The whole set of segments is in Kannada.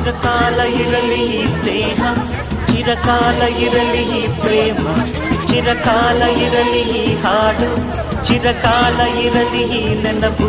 ಚಿರಕಾಲ ಇರಲಿ ಈ ಸ್ನೇಹ ಚಿರಕಾಲ ಇರಲಿ ಈ ಪ್ರೇಮ ಚಿರಕಾಲ ಇರಲಿ ಈ ಹಾಡು ಚಿರಕಾಲ ಇರಲಿ ಈ ನೆನಪು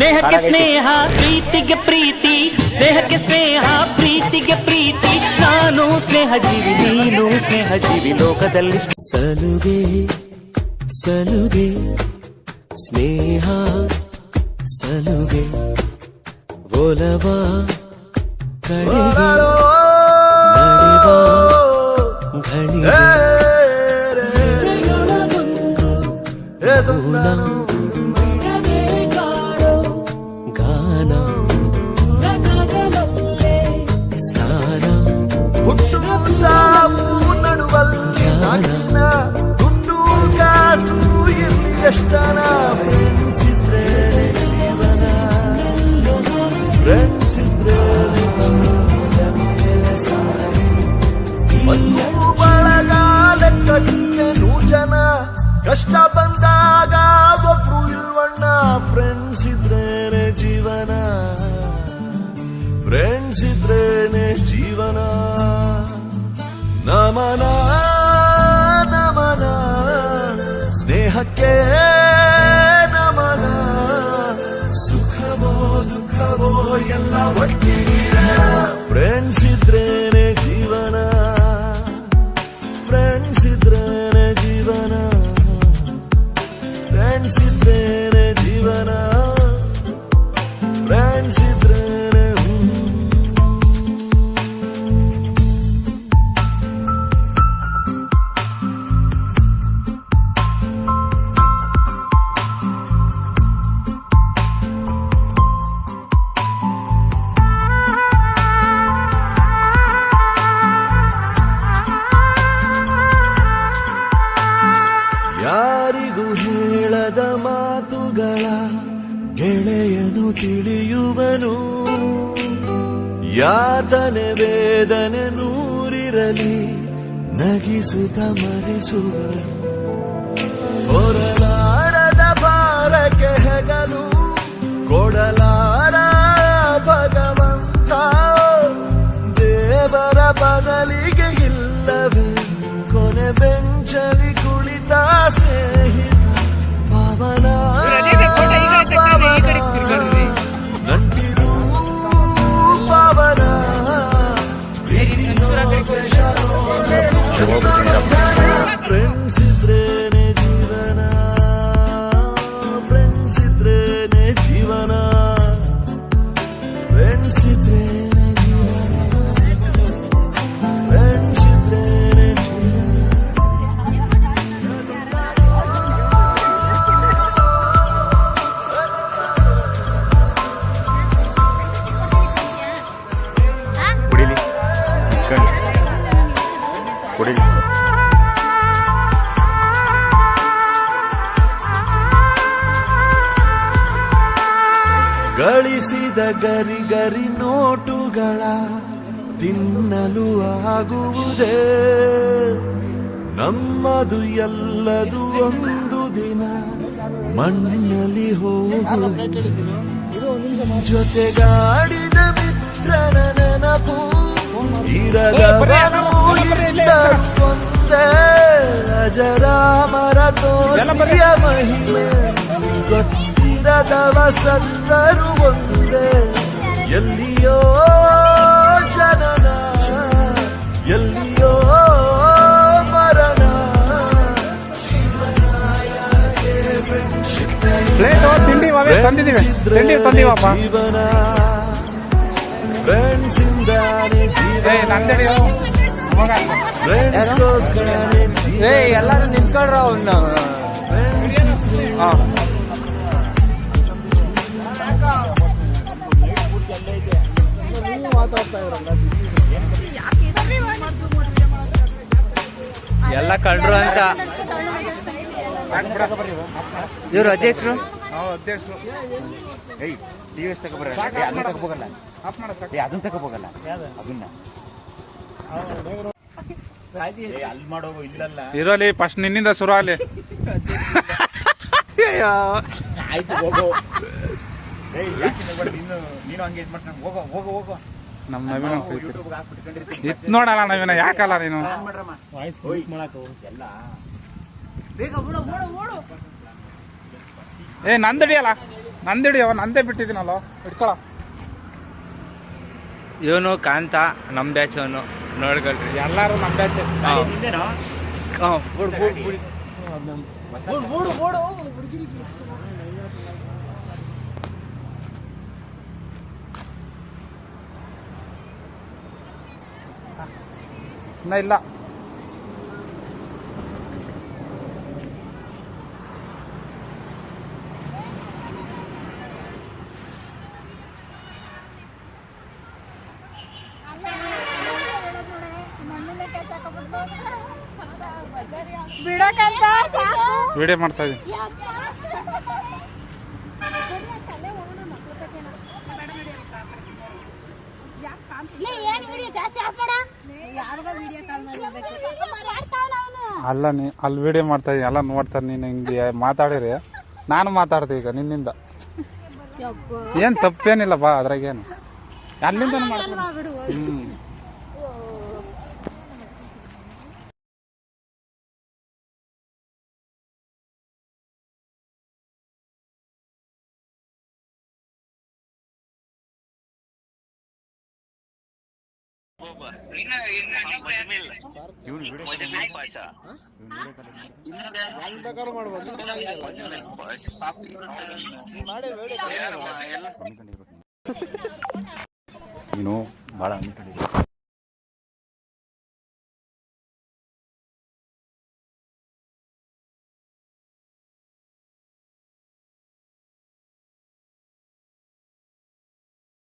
ಸ್ನೇಹಕ್ಕೆ ಸ್ನೇಹ ಪ್ರೀತಿಗೆ ಪ್ರೀತಿ ಸ್ನೇಹಕ್ಕೆ ಸ್ನೇಹ ಪ್ರೀತಿಗೆ ಪ್ರೀತಿ ನಾನು ಸ್ನೇಹ ಜೀವಿ ನೀನು ಸ್ನೇಹ ಜೀವಿ ಲೋಕದಲ್ಲಿ ಸಲುಗೆ ಸಲುಗೆ ಸ್ನೇಹ ಸಲುಗೆ ಒಲವ ಕಡೆಗೆ ನಡೆವ ಫ್ರೆಂಡ್ಸ್ ಇದ್ರೇನೆ ಹೇಳದ ಮಾತುಗಳ ಗೆಳೆಯನು ತಿಳಿಯುವನು. ಯಾತನೆ ವೇದನೆ ನೂರಿರಲಿ ನಗಿಸುತ್ತ ಮರೆಸುವನು. ಗಳಿಸಿದ ಗರಿ ಗರಿ ನೋಟುಗಳ ತಿನ್ನಲು ಆಗುವುದೇ? ನಮ್ಮದು ಎಲ್ಲದು ಒಂದು ದಿನ ಮಣ್ಣಲ್ಲಿ ಹೋಗುವುದು? ಜೊತೆಗಾಡಿದ ಮಿತ್ರನ ನೆನಪು ಇರದವನು ಇದ್ದರು ಒಂದೇ ಅಜರಾಮರ ತೋರಿಯ ಮಹಿಮೆ ಗೊತ್ತಿರದವ ಸತ್ತರು ಒಂದೇ. ಎಲ್ಲಿಯೋ ಜನನ ಎಲ್ಲಿಯೋ ಮರಣ. ಜೀವನ. ಫ್ರೆಂಡ್ಸ್ ಇಂದಾನೆ ಏಯ್ ಎಲ್ಲರೂ ಗೋಸ್ಕರನೇ ಏ ಎಲ್ಲಾರು ಎಲ್ಲ ಕಳ್ರು ಅಂತ. ಇವರು ಅಧ್ಯಕ್ಷರು? ಏಯ್ ಟಿ ವಿ ತಗೋಬರ ಅದನ್ನ ತಗೋಬೋಗಲ್ಲ ಅದನ್ನ ತಗೋಬೋಗಲ್ಲ ಅದನ್ನ. ಏ, ಅಲ್ಲಿ ಮಾಡೋಗು ಇಲ್ಲಲ್ಲ. ಇರೋಲಿ ಫಸ್ಟ್ ನಿನ್ನಿಂದ ಶುರು ಆಗಲಿ. ಆಯ್ತು ಹೋಗೋ. ಏಯ್ ಯಾಕೆ ನೀನು ನೀನು ಹಂಗೆ ಇದ್ ಮಾಡ್ಕೊಂಡು ಹೋಗೋ ಹೋಗೋ ಹೋಗೋ. ನಮ್ಮ ನವೀನ ಇತ್ ನೋಡಲ್ಲ ನವೀನ ಯಾಕಲ್ಲ ನೀನು? ಎಲ್ಲ. ಏ ನಂದಿಡಿಯಲ್ಲ? ನಂದಿಡಿಯವ ನಂದೇ ಬಿಟ್ಟಿದ್ದೀನಲ್ಲ? ಇಟ್ಕೊಳ ಇವನು ಕಾಂತ ನಮ್ ಬ್ಯಾಚ್ ಅವನು. ನೋಡ್ಕೊಳ್ರಿ. ಎಲ್ಲಾರು ನಮ್ ಬ್ಯಾಚ್ ನಿಂದೇನೋ? ಇನ್ನ ಇಲ್ಲ. ವಿಡಿಯೋ ಮಾಡ್ತಾ ಇದೀನಿ ಲೇ, ಏನ್ ವಿಡಿಯೋ ಜಾಸ್ತಿ ಅಲ್ಲ ನೀ ಅಲ್ಲಿ ವಿಡಿಯೋ ಮಾಡ್ತಾ ಎಲ್ಲ ನೋಡ್ತಾರೆ ನೀನು ಹಿಂಗೆ ಮಾತಾಡಿರಿ. ನಾನು ಮಾತಾಡ್ದೆ ಈಗ ನಿನ್ನಿಂದ. ಏನು ತಪ್ಪೇನಿಲ್ಲ ಬಾ ಅದ್ರಾಗೇನು. ಅಲ್ಲಿಂದ ಮಾಡ್ತೀನಿ. ಹ್ಮ್ ನೀನು ಭಾಳ ಅನ್ಕೊಂಡಿದ್ದೀನಿ